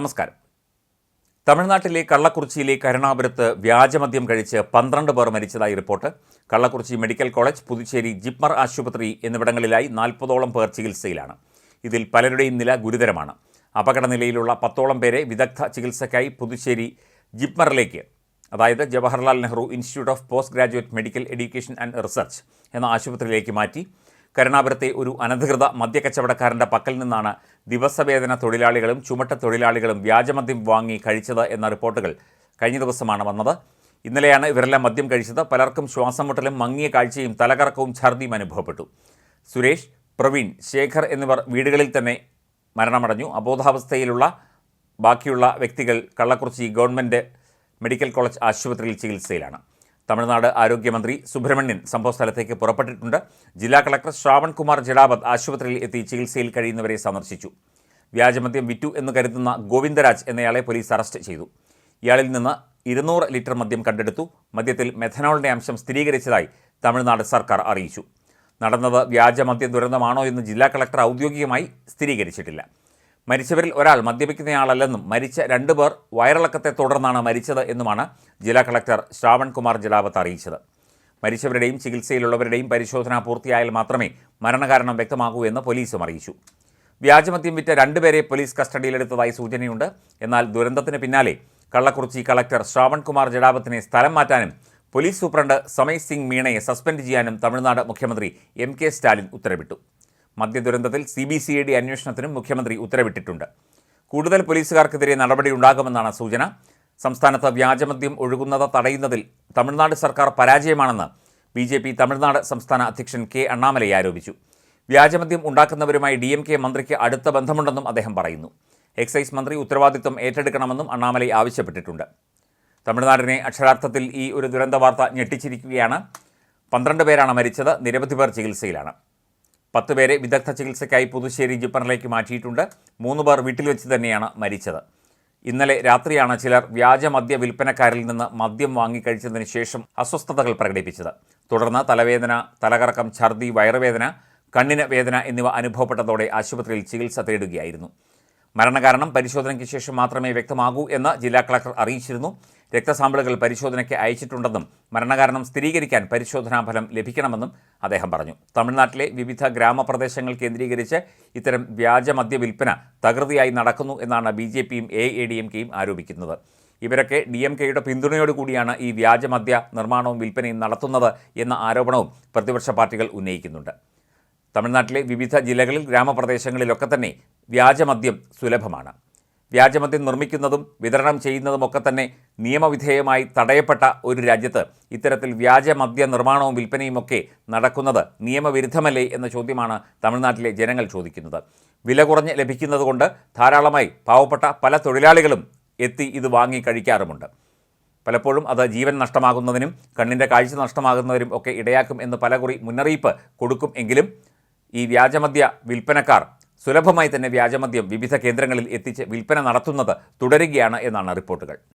നമസ്കാരം. തമിഴ്നാട്ടിലെ കള്ളക്കുറിച്ചിയിലെ കരുണാപുരത്ത് വ്യാജമദ്യം കഴിച്ച് പന്ത്രണ്ട് പേർ മരിച്ചതായി report. Kallakurichi medical college Puducherry JIPMER ആശുപത്രി എന്നിവിടങ്ങളിലായി നാൽപ്പതോളം പേർ ചികിത്സയിലാണ്. ഇതിൽ പലരുടെയും നില ഗുരുതരമാണ്. അപകടനിലയിലുള്ള പത്തോളം പേരെ വിദഗ്ധ ചികിത്സയ്ക്കായി പുതുച്ചേരി ജിപ്മറിലേക്ക് അതായത് Jawaharlal Nehru institute of post graduate medical education and research എന്ന ആശുപത്രിയിലേക്ക് മാറ്റി. കരുണാപുരത്തെ ഒരു അനധികൃത മദ്യക്കച്ചവടക്കാരന്റെ പക്കൽ നിന്നാണ് ദിവസവേതന തൊഴിലാളികളും ചുമട്ട തൊഴിലാളികളും വ്യാജമദ്യം വാങ്ങി കഴിച്ചത് എന്ന റിപ്പോർട്ടുകൾ കഴിഞ്ഞ ദിവസമാണ് വന്നത്. ഇന്നലെയാണ് ഇവരെല്ലാം മദ്യം കഴിച്ചത്. പലർക്കും ശ്വാസം മുട്ടലും മങ്ങിയ കാഴ്ചയും തലകറക്കവും ഛർദിയും അനുഭവപ്പെട്ടു. സുരേഷ് പ്രവീൺ ശേഖർ എന്നിവർ വീടുകളിൽ തന്നെ മരണമടഞ്ഞു. അബോധാവസ്ഥയിലുള്ള ബാക്കിയുള്ള വ്യക്തികൾ കള്ളക്കുറിച്ചി ഗവൺമെന്റ് മെഡിക്കൽ കോളേജ് ആശുപത്രിയിൽ ചികിത്സയിലാണ്. തമിഴ്നാട് ആരോഗ്യമന്ത്രി സുബ്രഹ്മണ്യൻ സംഭവസ്ഥലത്തേക്ക് പുറപ്പെട്ടിട്ടുണ്ട്. ജില്ലാ കളക്ടർ ശ്രാവൺ കുമാർ ജഡാവത് ആശുപത്രിയിൽ എത്തി ചികിത്സയിൽ കഴിയുന്നവരെ സന്ദർശിച്ചു. വ്യാജമദ്യം വിറ്റു എന്ന് കരുതുന്ന ഗോവിന്ദരാജ് എന്നയാളെ പോലീസ് അറസ്റ്റ് ചെയ്തു. ഇയാളിൽ നിന്ന് ഇരുന്നൂറ് ലിറ്റർ മദ്യം കണ്ടെടുത്തു. മദ്യത്തിൽ മെഥനോളിന്റെ അംശം സ്ഥിരീകരിച്ചതായി തമിഴ്നാട് സർക്കാർ അറിയിച്ചു. നടന്നത് വ്യാജമദ്യ ദുരന്തമാണോ എന്ന് ജില്ലാ കളക്ടർ ഔദ്യോഗികമായി സ്ഥിരീകരിച്ചിട്ടില്ല. മരിച്ചവരിൽ ഒരാൾ മദ്യപിക്കുന്നയാളല്ലെന്നും മരിച്ച രണ്ടു പേർ വയറിളക്കത്തെ തുടർന്നാണ് മരിച്ചത് എന്നുമാണ് ജില്ലാ കളക്ടർ ശ്രാവൺ കുമാർ ജലാവത്ത് അറിയിച്ചത്. മരിച്ചവരുടെയും ചികിത്സയിലുള്ളവരുടെയും പരിശോധന പൂർത്തിയായാൽ മാത്രമേ മരണകാരണം വ്യക്തമാകൂ എന്ന് പോലീസും അറിയിച്ചു. വ്യാജമദ്യം വിറ്റ രണ്ടുപേരെ പോലീസ് കസ്റ്റഡിയിലെടുത്തതായി സൂചനയുണ്ട്. എന്നാൽ ദുരന്തത്തിന് പിന്നാലെ കള്ളക്കുറിച്ചി കളക്ടർ ശ്രാവൺ കുമാർ ജഡാവത്തിനെ സ്ഥലം മാറ്റാനും പോലീസ് സൂപ്രണ്ട് സമയ് സിംഗ് മീണയെ സസ്പെൻഡ് ചെയ്യാനും തമിഴ്നാട് മുഖ്യമന്ത്രി എം കെ സ്റ്റാലിൻ ഉത്തരവിട്ടു. മദ്യദുരന്തത്തിൽ C B C I D അന്വേഷണത്തിനും മുഖ്യമന്ത്രി ഉത്തരവിട്ടിട്ടുണ്ട്. കൂടുതൽ പോലീസുകാർക്കെതിരെ നടപടിയുണ്ടാകുമെന്നാണ് സൂചന. സംസ്ഥാനത്ത് വ്യാജമദ്യം ഒഴുകുന്നത് തടയുന്നതിൽ തമിഴ്നാട് സർക്കാർ പരാജയമാണെന്ന് ബി ജെ പി തമിഴ്നാട് സംസ്ഥാന അധ്യക്ഷൻ കെ അണ്ണാമലൈ ആരോപിച്ചു. വ്യാജമദ്യം ഉണ്ടാക്കുന്നവരുമായി ഡി എം കെ മന്ത്രിക്ക് അടുത്ത ബന്ധമുണ്ടെന്നും അദ്ദേഹം പറയുന്നു. എക്സൈസ് മന്ത്രി ഉത്തരവാദിത്വം ഏറ്റെടുക്കണമെന്നും അണ്ണാമലൈ ആവശ്യപ്പെട്ടിട്ടുണ്ട്. തമിഴ്നാടിനെ അക്ഷരാർത്ഥത്തിൽ ഈ ഒരു ദുരന്ത വാർത്ത ഞെട്ടിച്ചിരിക്കുകയാണ്. പന്ത്രണ്ട് പേരാണ് മരിച്ചത്. നിരവധി പേർ ചികിത്സയിലാണ്. പത്ത് പേരെ വിദഗ്ധ ചികിത്സയ്ക്കായി പുതുശ്ശേരി ജിപ്പറിലേക്ക് മാറ്റിയിട്ടുണ്ട്. മൂന്ന് പേർ വീട്ടിൽ വെച്ച് തന്നെയാണ് മരിച്ചത്. ഇന്നലെ രാത്രിയാണ് ചിലർ വ്യാജ മദ്യ വിൽപ്പനക്കാരിൽ നിന്ന് മദ്യം വാങ്ങിക്കഴിച്ചതിന് ശേഷം അസ്വസ്ഥതകൾ പ്രകടിപ്പിച്ചത്. തുടർന്ന് തലവേദന തലകറക്കം ഛർദി വയറുവേദന കണ്ണിന് വേദന എന്നിവ അനുഭവപ്പെട്ടതോടെ ആശുപത്രിയിൽ ചികിത്സ തേടുകയായിരുന്നു. മരണകാരണം പരിശോധനയ്ക്ക് ശേഷം മാത്രമേ വ്യക്തമാകൂ എന്ന് ജില്ലാ കളക്ടർ അറിയിച്ചിരുന്നു. രക്തസാമ്പിളുകൾ പരിശോധനയ്ക്ക് അയച്ചിട്ടുണ്ടെന്നും മരണകാരണം സ്ഥിരീകരിക്കാൻ പരിശോധനാ ഫലം ലഭിക്കണമെന്നും അദ്ദേഹം പറഞ്ഞു. തമിഴ്നാട്ടിലെ വിവിധ ഗ്രാമപ്രദേശങ്ങൾ കേന്ദ്രീകരിച്ച് ഇത്തരം വ്യാജ മദ്യ വിൽപ്പന തകൃതിയായി നടക്കുന്നു എന്നാണ് ബി ജെ പിയും എ എ ഡി എം കെയും ആരോപിക്കുന്നത്. ഇവരൊക്കെ ഡി എം കെയുടെ പിന്തുണയോടുകൂടിയാണ് ഈ വ്യാജമദ്യ നിർമ്മാണവും വിൽപ്പനയും നടത്തുന്നത് എന്ന ആരോപണവും പ്രതിപക്ഷ പാർട്ടികൾ ഉന്നയിക്കുന്നുണ്ട്. തമിഴ്നാട്ടിലെ വിവിധ ജില്ലകളിൽ ഗ്രാമപ്രദേശങ്ങളിലൊക്കെ തന്നെ വ്യാജമദ്യം സുലഭമാണ്. വ്യാജമദ്യം നിർമ്മിക്കുന്നതും വിതരണം ചെയ്യുന്നതുമൊക്കെ തന്നെ നിയമവിധേയമായി തടയപ്പെട്ട ഒരു രാജ്യത്ത് ഇത്തരത്തിൽ വ്യാജമദ്യ നിർമ്മാണവും വിൽപ്പനയുമൊക്കെ നടക്കുന്നത് നിയമവിരുദ്ധമല്ലേ എന്ന ചോദ്യമാണ് തമിഴ്നാട്ടിലെ ജനങ്ങൾ ചോദിക്കുന്നത്. വില കുറഞ്ഞ് ലഭിക്കുന്നതുകൊണ്ട് ധാരാളമായി പാവപ്പെട്ട പല തൊഴിലാളികളും എത്തി ഇത് വാങ്ങി കഴിക്കാറുമുണ്ട്. പലപ്പോഴും അത് ജീവൻ നഷ്ടമാകുന്നതിനും കണ്ണിന്റെ കാഴ്ച നഷ്ടമാകുന്നതിനും ഒക്കെ ഇടയാക്കും എന്ന് പലകുറി മുന്നറിയിപ്പ് കൊടുക്കും എങ്കിലും ഈ വ്യാജമദ്യ വിൽപ്പനക്കാർ സുലഭമായി തന്നെ വ്യാജമദ്യം വിവിധ കേന്ദ്രങ്ങളിൽ എത്തിച്ച് വിൽപ്പന നടത്തുന്നത് തുടരുകയാണ് എന്നാണ് റിപ്പോർട്ടുകൾ.